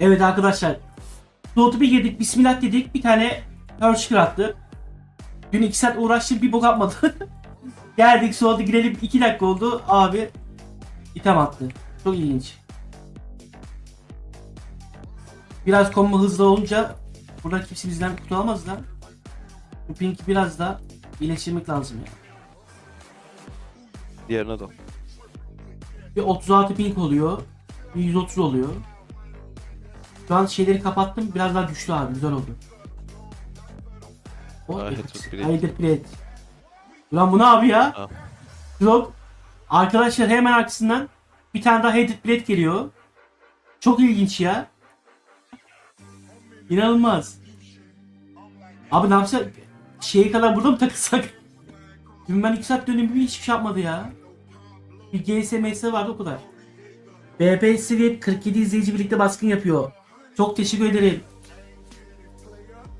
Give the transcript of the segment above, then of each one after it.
Evet arkadaşlar. Slot'u bir girdik. Bismillah dedik. Bir tane Hershker attı. Dün 2 saat uğraştık bir bok atmadı. Geldik slot'a girelim 2 dakika oldu. Abi item attı. Çok ilginç. Biraz kombo hızlı olunca burada kimse bizden kurtulamaz da. Bu pink biraz da iyileştirmek lazım ya. Diğerine dal. Bir 36 pink oluyor. Bir 130 oluyor. Şu an şeyleri kapattım. Biraz daha güçlü abi. Güzel oldu. O Ah, evet. Headshot Blade. Ulan bu ne abi ya? Ah. Yok. Arkadaşlar hemen arkasından bir tane daha Headed Blade geliyor. Çok ilginç ya. İnanılmaz. Abi ne yapsak? Şeye kadar burada mı takılsak? Dün ben 2 saat bir hiçbir şey yapmadı ya. Bir GSMS vardı o kadar. BP Sweep 47 izleyici birlikte baskın yapıyor. Çok teşekkür ederim.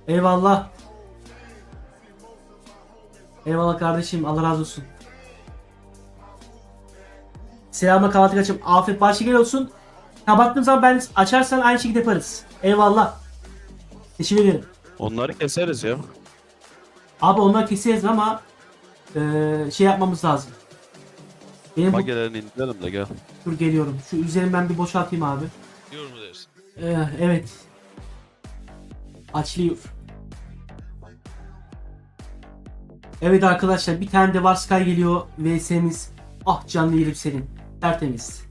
Eyvallah. Eyvallah kardeşim. Allah razı olsun. Selamla kahvaltı kaçım. Afiyet başı gel olsun. Kapattığım zaman ben açarsan aynı şekilde yaparız. Eyvallah. Teşekkür ederim. Onları keseriz ya. Abi onları keseriz ama eee, şey yapmamız lazım. Benim bu... Magelerini indirelim de gel. Dur geliyorum. Şu üzerimi ben bir boşaltayım abi. Diyor mu dersin? Ee, evet. Açlıyor. Evet arkadaşlar bir tane de var Sky geliyor. VS'miz. Ah canlı yerim senin. Tertemiz.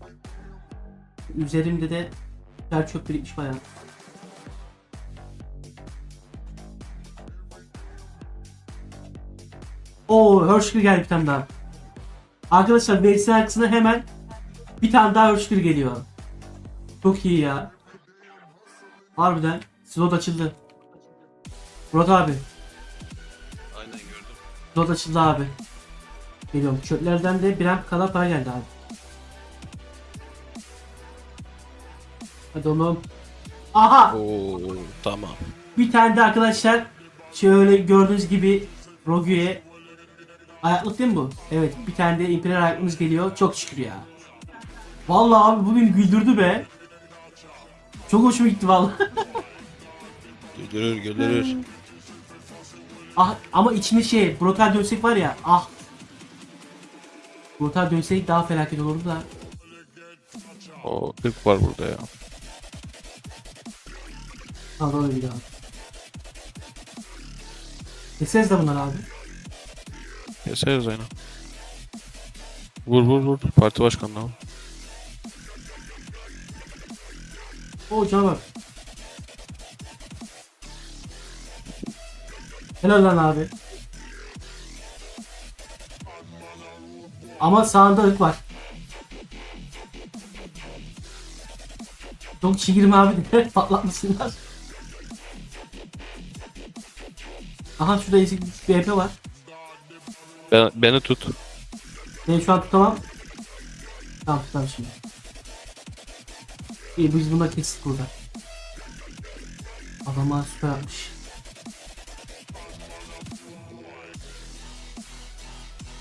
Üzerimde de ter çöp birikmiş bayağı. Oo Hershker geldi bir tane daha. Arkadaşlar VS arkasına hemen bir tane daha Hershker geliyor. Çok iyi ya. Harbiden slot açıldı. Murat abi. Aynen gördüm. Slot açıldı abi. Geliyorum. Çöplerden de bir amp kadar para geldi abi. Hadi oğlum. Aha! Oo tamam. Bir tane de arkadaşlar şöyle gördüğünüz gibi Rogue'ye ayaklık değil mi bu? Evet bir tane de Imperial ayaklığımız geliyor. Çok şükür ya. Vallahi abi bugün güldürdü be. Çok hoşuma gitti vallahi. Güldürür güldürür. Ah ama içinde şey brutal dönsek var ya ah. Brutal dönsek daha felaket olurdu da. Oo 40 var burada ya. Al bir daha. Keseriz de bunlar abi. Keseriz aynen. Vur vur vur. Parti başkanına vur. O canavar. Helal lan abi. Ama sağında ırk var. Çok çigirme abi de patlatmasınlar. Aha şurada ezik bir BP var. Ben, beni tut. Ben şu an tutamam. Tamam tutamam şimdi. İyi biz bunları kestik burada. Adamlar süper yapmış.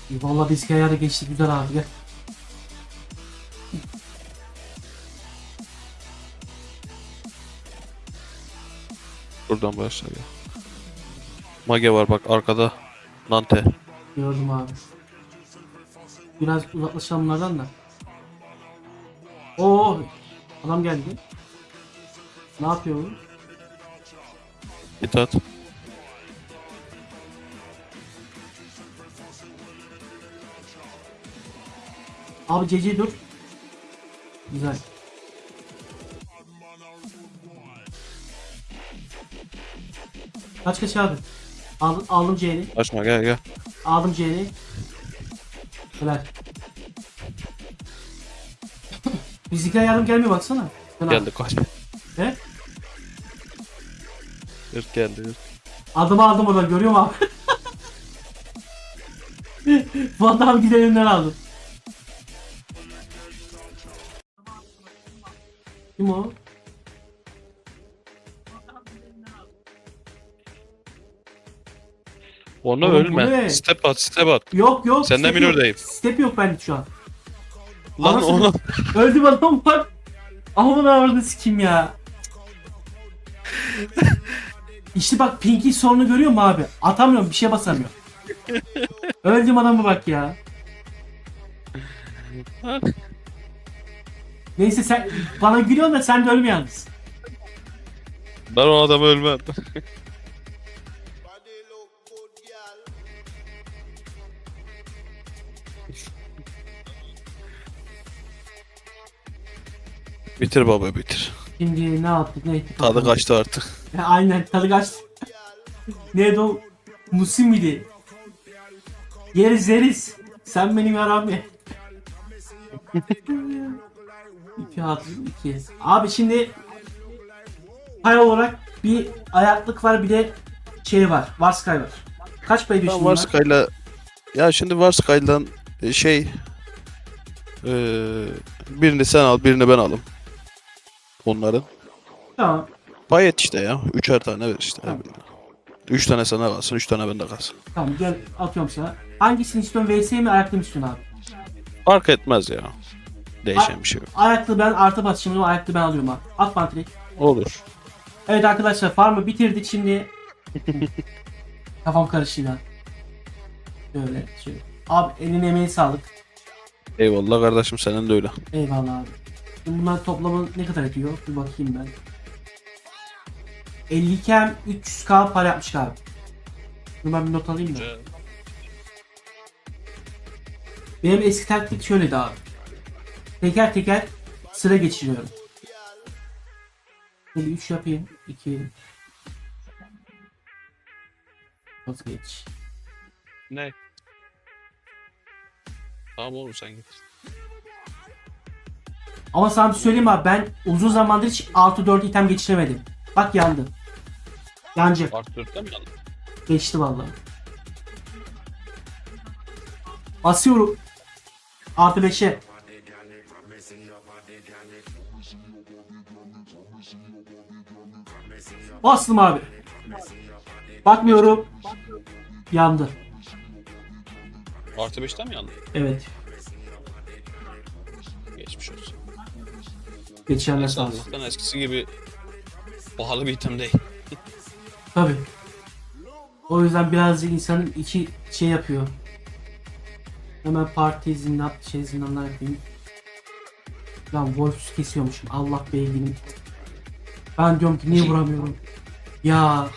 İyi valla biz hikayede geçtik güzel abi gel. Buradan başla ya. Mage var bak arkada. Nante. Gördüm abi. Biraz uzaklaşalım da. Adam geldi. Ne yapıyor bu? At. Abi CC dur. Güzel. Kaç kaç abi? Aldım, aldım C'ni. Açma gel gel. Aldım C'ni. Helal. Fizikal yardım gelmiyor baksana. Fena. Geldi kaç. He? Irk geldi ırk. Adımı aldım oradan görüyor musun abi? Fuat abi gideninden aldım. Kim o? Oğlum bu ölme. ne? Step at step at. Yok yok. Senden step yok. minördeyim. Step yok bende şu an. Lan Anasını- onu Öldüm adam bak. Aman avradı sikim ya. İşte bak Pinky sorunu görüyor mu abi? Atamıyorum bir şey basamıyorum. Öldüm adamı bak ya. Neyse sen bana gülüyorsun da sen de ölme yalnız. Ben o adamı ölmem. Bitir baba bitir. Şimdi ne yaptık ne ettik? Tadı kaçtı artık. Aynen tadı kaçtı. Neydi o? Musim miydi? Yeriz yeriz. Sen benim yaram ye. iki atlı iki. Abi şimdi pay olarak bir ayaklık var bir de şey var. Varskay var. Kaç pay düştün? Varskay'la ya şimdi Varskay'dan e, şey e, birini sen al birini ben alayım. Onların. Tamam. Pay et işte ya. Üçer tane ver işte. Tamam. Üç tane sana kalsın, üç tane bende kalsın. Tamam gel atıyorum sana. Hangisini istiyorsun? VS mi ayaklı mı istiyorsun abi? Fark etmez ya. Değişen bir şey yok. Ayaklı ben artı basacağım ama ayaklı ben alıyorum abi. At bantrik. Olur. Evet arkadaşlar farmı bitirdik şimdi. Kafam karıştı ya. Böyle şöyle. Abi eline emeği sağlık. Eyvallah kardeşim senin de öyle. Eyvallah abi. Bunlar toplamı ne kadar ediyor? Bir bakayım ben. 50 iken 300k para yapmış abi. Bunu ben bir not alayım da. Benim eski taktik şöyleydi abi. Teker teker sıra geçiriyorum. Böyle 3 yapayım. 2 Vazgeç. Ne? Tamam oğlum sen git. Ama sana bir şey söyleyeyim abi ben uzun zamandır hiç 6-4 item geçiremedim. Bak yandı. Yancı. Part 4'te mi aldın? Geçti vallahi. Basıyorum. Artı 5'e. Bastım abi. Bakmıyorum. Yandı. Artı 5'te mi aldın? Evet. Geçenler sağ olsun. Allah'tan eskisi gibi pahalı bir item değil. Tabi. O yüzden birazcık insanın içi şey yapıyor. Hemen parti izinden, şey zindanlar yapayım. Lan Wolf's kesiyormuşum. Allah beyginim. Ben diyorum ki niye vuramıyorum? Ya.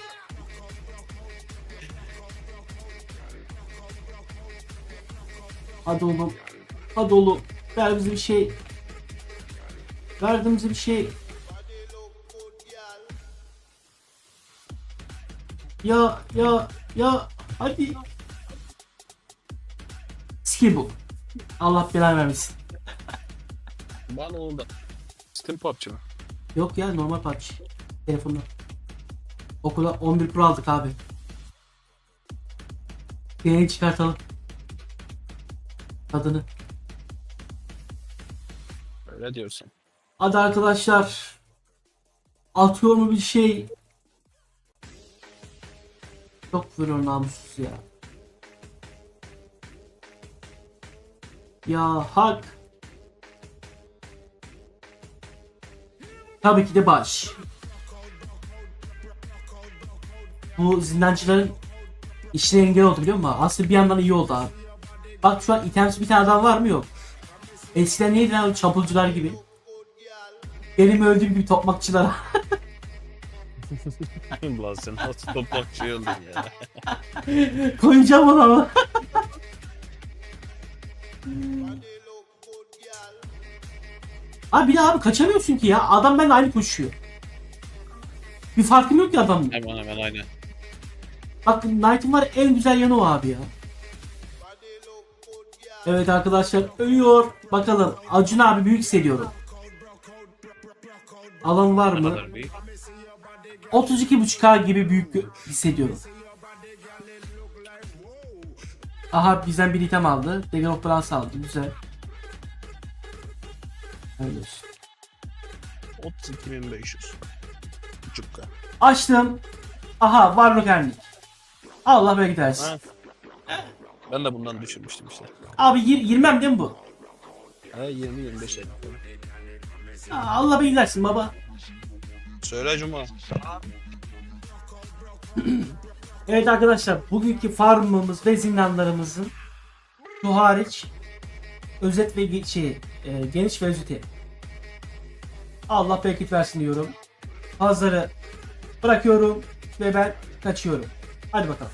Hadi oğlum. Hadi oğlum. Ver bize bir şey. Bize bir şey. Ya ya ya hadi. Skill bu. Allah belanı vermesin. Bana onu da. Steam PUBG mi? Yok ya normal PUBG. Telefonda. Okula 11 Pro aldık abi. Yeni çıkartalım. Adını. Öyle diyorsun. Hadi arkadaşlar. Atıyor mu bir şey? Çok vuruyor namussuz ya. Ya hak. Tabii ki de baş. Bu zindancıların işine engel oldu biliyor musun? Aslında bir yandan iyi oldu abi. Bak şu an itemsiz bir tane adam var mı yok. Eskiden neydi lan çapulcular gibi. Benim öldüğüm gibi tokmakçılara. Ulan sen nasıl toprakçı oldun ya. Koyacağım onu ama. abi bir de abi kaçamıyorsun ki ya. Adam benimle aynı koşuyor. Bir farkım yok ki adamın. Hemen hemen aynen. Bak Knight'ın var en güzel yanı o abi ya. Evet arkadaşlar ölüyor. Bakalım Acun abi büyük hissediyorum. Alan var mı? 32.5K gibi büyük hissediyorum. Aha bizden bir item aldı. Dagger of Brass aldı. Güzel. Öyle olsun. 32.500. Buçukka. Açtım. Aha Warlock Ernik. Allah böyle gidersin. Ben de bundan düşürmüştüm işte. Abi 20 değil mi bu? Ha 20 25 50. Ha, Allah bilirsin baba. Söyle Cuma. evet arkadaşlar bugünkü farmımız ve zindanlarımızın şu hariç özet ve şey, e, geniş ve özeti. Allah bereket versin diyorum. Hazları bırakıyorum ve ben kaçıyorum. Hadi bakalım.